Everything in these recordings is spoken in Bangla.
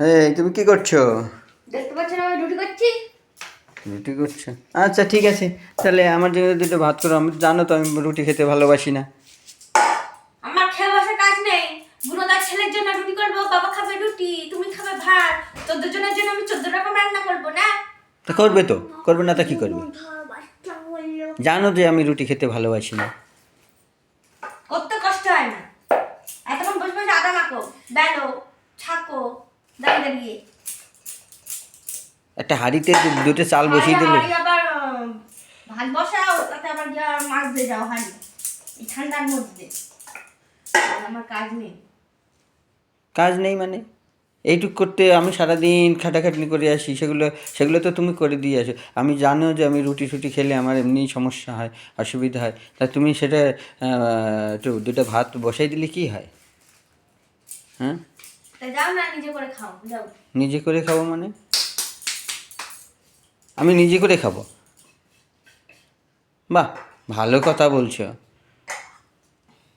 এই তুমি কি করছ? দেখতে পাচ্ছেন আমি রুটি করছি। রুটি করছ? আচ্ছা ঠিক আছে। তাহলে আমার জন্য দুটো ভাত করো। আমি জানো তো আমি রুটি খেতে ভালোবাসি না। আমার খেয়ে বসার কাজ নেই। বুড়োদার ছেলের জন্য রুটি করব বাবা খাবে রুটি তুমি খাবে ভাত। চোদ্দ জনের জন্য আমি চোদ্দ রকম রান্না করব না? তা করবে তো। করবে না তা কি করবে? জানো যে আমি রুটি খেতে ভালোবাসি না। করতে কষ্ট হয় না। এতক্ষণ বসে বসে আদা মাখো বেলো ছাকো। একটা হাঁড়িতে দুটো চাল বসিয়ে দিলে। ভাত বসাও তাতে আবার মাছ দিয়ে যাও হাঁড়ি। এই ঠান্ডার মধ্যে। আমার কাজ নেই। কাজ নেই মানে? এইটুক করতে আমি সারাদিন খাটাখাটনি করে আসি সেগুলো সেগুলো তো তুমি করে দিয়ে আসো। আমি জানো যে আমি রুটি টুটি খেলে আমার এমনি সমস্যা হয় অসুবিধা হয়। তা তুমি সেটা একটু দুটো ভাত বসাই দিলে কি হয়? হ্যাঁ? যাও না নিজে করে খাও যাও। নিজে করে খাব মানে? আমি নিজে করে খাব? বাহ ভালো কথা বলছো।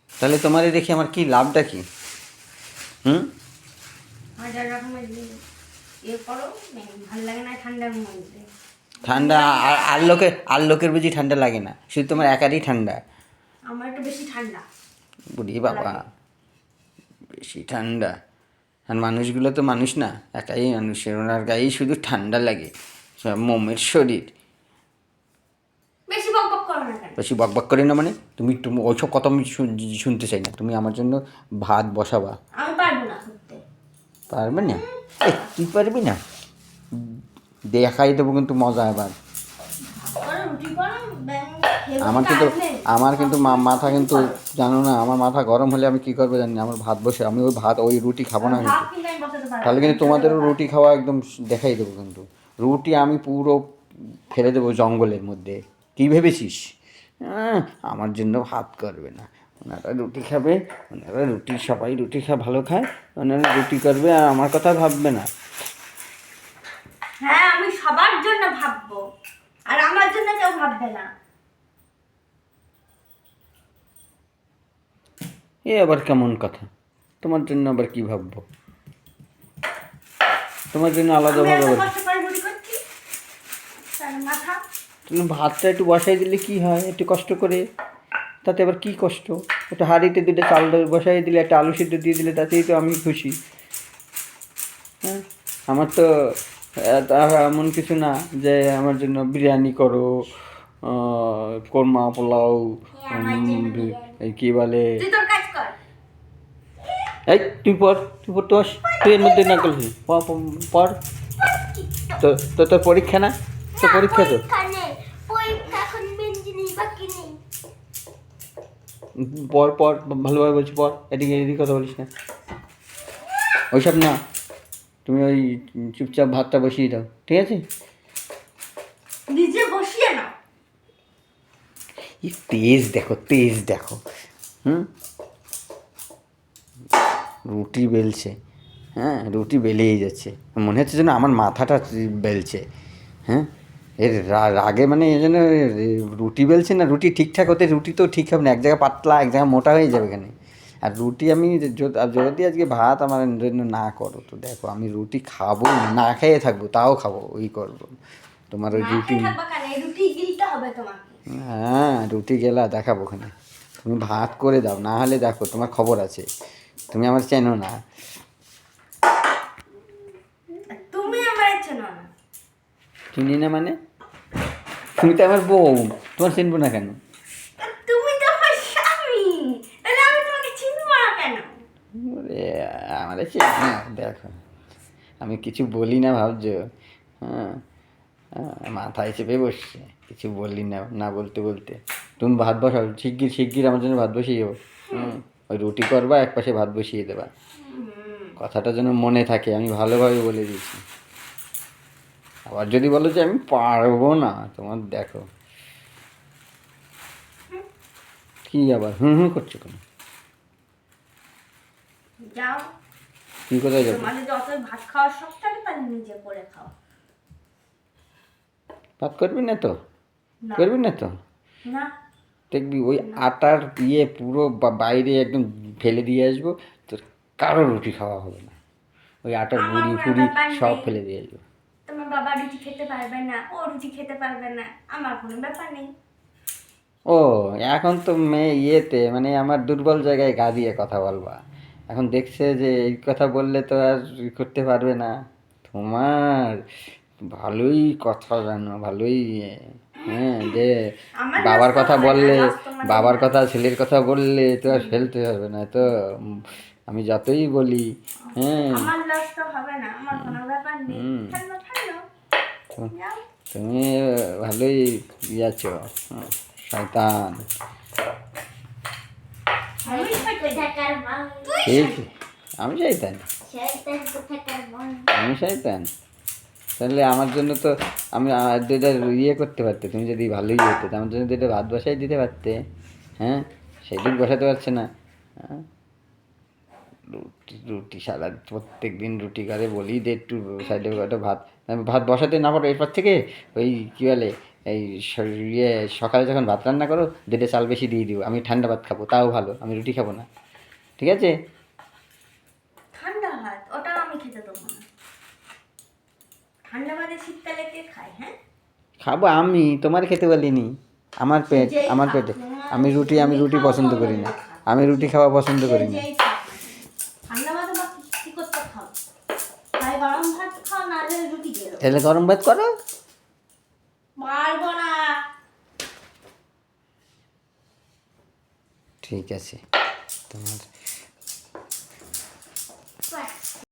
তাহলে তোমারে দেখি আমার কি লাভটা কি? হুম? হাজার রকমের ইয়ে করো ভালো লাগে না ঠান্ডার মধ্যে। ঠান্ডা আর আর লোকের আর লোকের বুঝি ঠান্ডা লাগে না শুধু তোমার একারই ঠান্ডা। আমার একটু বেশি ঠান্ডা। বুড়ি বাবা বেশি ঠান্ডা। আর মানুষগুলো তো মানুষ না একাই মানুষের ওনার গায়েই শুধু ঠান্ডা লাগে সব মোমের শরীর। বেশি বক বক করো না বেশি বকবক করি না মানে? তুমি তুমি ওইসব কথা আমি শুন- শুনতে চাই না। তুমি আমার জন্য ভাত বসাবা। আমি পারব না পারবে না? তুই পারবি না? দেখাই দেবো কিন্তু মজা এবার। আমার কিন্তু আমার কিন্তু মাথা কিন্তু জানো না আমার মাথা গরম হলে আমি কি করব জানি না, আমার ভাত বসে আমি ওই ভাত ওই রুটি খাব না কিন্তু। তাহলে কিন্তু তোমাদেরও রুটি খাওয়া একদম দেখাই দেবো কিন্তু। রুটি আমি পুরো ফেলে দেবো জঙ্গলের মধ্যে। কী ভেবেছিস? আমার জন্য ভাত করবে না। ওনারা রুটি খাবে ওনারা রুটি সবাই রুটি খা ভালো খায় ওনারা রুটি করবে আর আমার কথা ভাববে না। হ্যাঁ আমি সবার জন্য ভাববো আর আমার জন্য কেউ ভাববে না। এ আবার কেমন কথা? তোমার জন্য আবার কি ভাববো? তোমার জন্য আলাদাভাবে তুমি ভাতটা একটু বসাই দিলে কি হয়? একটু কষ্ট করে? তাতে আবার কি কষ্ট? একটু হাঁড়িতে দুটো চাল বসাই দিলে একটা আলু সিদ্ধ দিয়ে দিলে তাতেই তো আমি খুশি। হ্যাঁ? আমার তো এমন কিছু না যে আমার জন্য বিরিয়ানি করো কোরমা পোলাও উম, এই বলে? এই তুই পড় তুই পড়তে বস। তুই এর মধ্যে না করলি প- প- পড়। তো তো তোর পরীক্ষা না? তোর পরীক্ষা তো? পরীক্ষা এখন জিনিস বাকি নেই। পর পর ভালোভাবে বলছি পর এদিকে এদিকে কথা বলিস না। ওইসব না। তুমি ওই চুপচাপ ভাতটা বসিয়ে দাও। ঠিক আছে? নিজে বসিয়ে নাও। তেজ দেখো তেজ দেখো। হুম? রুটি বেলছে হ্যাঁ রুটি বেলেই যাচ্ছে। মনে হচ্ছে যেন আমার মাথাটা বেলছে হ্যাঁ। এর রাগে মানে এই জন্য রুটি বেলছে না রুটি ঠিকঠাক হতে রুটি তো ঠিক হবে না এক জায়গায় পাতলা এক জায়গায় মোটা হয়ে যাবে এখানে আর রুটি আমি যদি আজকে ভাত আমার জন্য না করো তো দেখো আমি রুটি খাব না, খেয়ে থাকব তাও খাব ওই করব। তোমার ওই রুটি হ্যাঁ রুটি গেলা দেখাবো ওখানে। তুমি ভাত করে দাও না হলে দেখো তোমার খবর আছে। তুমি আমার চেনো না। আর তুমি আমার চেনো না। চিনি না মানে? তুমি তো আমার বউ তোমার চিনবো না কেন? তুমি তো আমার স্বামী তাহলে আমি তোমাকে চিনবো না কেন? ওরে, আমার চেনো না দেখো। আমি কিছু বলি না ভাবছ? হ্যাঁ হ্যাঁ, মাথায় চেপে বসছে। কিছু বললি না না বলতে বলতে। তুমি ভাত বসাও শিগগির শিগগির আমার জন্য ভাত বসিয়ে যাব হুম। ওই রুটি করবা এক পাশে ভাত বসিয়ে দেবা। কথাটা যেন মনে থাকে আমি ভালোভাবে বলে দিয়েছি। আবার যদি বলো যে আমি পারব না তোমার দেখো। কি আবার হুম হুম করছ কেন? যাও। কি কোথায় যাব? ভাত খাওয়ার শখ থাকে তাহলে নিজে করে খাও। ভাত করবি না তো? করবি না তো? না। দেখবি ওই আটার ইয়ে পুরো বাইরে একদম ফেলে দিয়ে আসব তোর কারও রুটি খাওয়া হবে না। ওই আটার বুড়ি ফুড়ি সব ফেলে দিয়ে আসব। তোমার বাবা রুটি খেতে পারবে না ও রুটি খেতে পারবে না আমার কোনো ব্যাপার নেই। ও এখন তো মেয়ে ইয়েতে মানে আমার দুর্বল জায়গায় গা দিয়ে কথা বলবা। এখন দেখছে যে এই কথা বললে তো আর করতে পারবে না। তোমার ভালোই কথা জানো ভালোই ইয়ে। হ্যাঁ যে বাবার কথা বললে বাবার কথা ছেলের কথা বললে তো আর ফেলতে হবে না তো আমি যতই বলি হ্যাঁ। তুমি ভালোই ইয়ে আছো হুম, শয়তান। ঠিক আমি শয়তান। আমি শয়তান? তাহলে আমার জন্য তো আমি দুইটা ইয়ে করতে পারতে, তুমি যদি ভালোই হতো তো আমার জন্য দুইটা ভাত বসাই দিতে পারতে হ্যাঁ? সেদিন বসাতে পারছে না? রুটি রুটি সারা প্রত্যেক দিন রুটি করে, বলি যে একটু সাইডে একটা ভাত। ভাত বসাতে না পারো, এরপর থেকে ওই কী বলে, এই ইয়ে সকালে যখন ভাত রান্না করো দুটো চাল বেশি দিয়ে দিও, আমি ঠান্ডা ভাত খাব, তাও ভালো, আমি রুটি খাব না। ঠিক আছে ঠান্ডা ভাত ওটাও আমি খেতে দেবো না ঠান্ডা ভাতে শীতকালে কে খায় হ্যাঁ? খাব আমি তোমার খেতে বলিনি। আমার পেট আমার পেটে। আমি রুটি আমি রুটি পছন্দ করি না আমি রুটি খাওয়া পছন্দ করি না তাহলে গরম ভাত করো। পারব না। ঠিক আছে। তোমার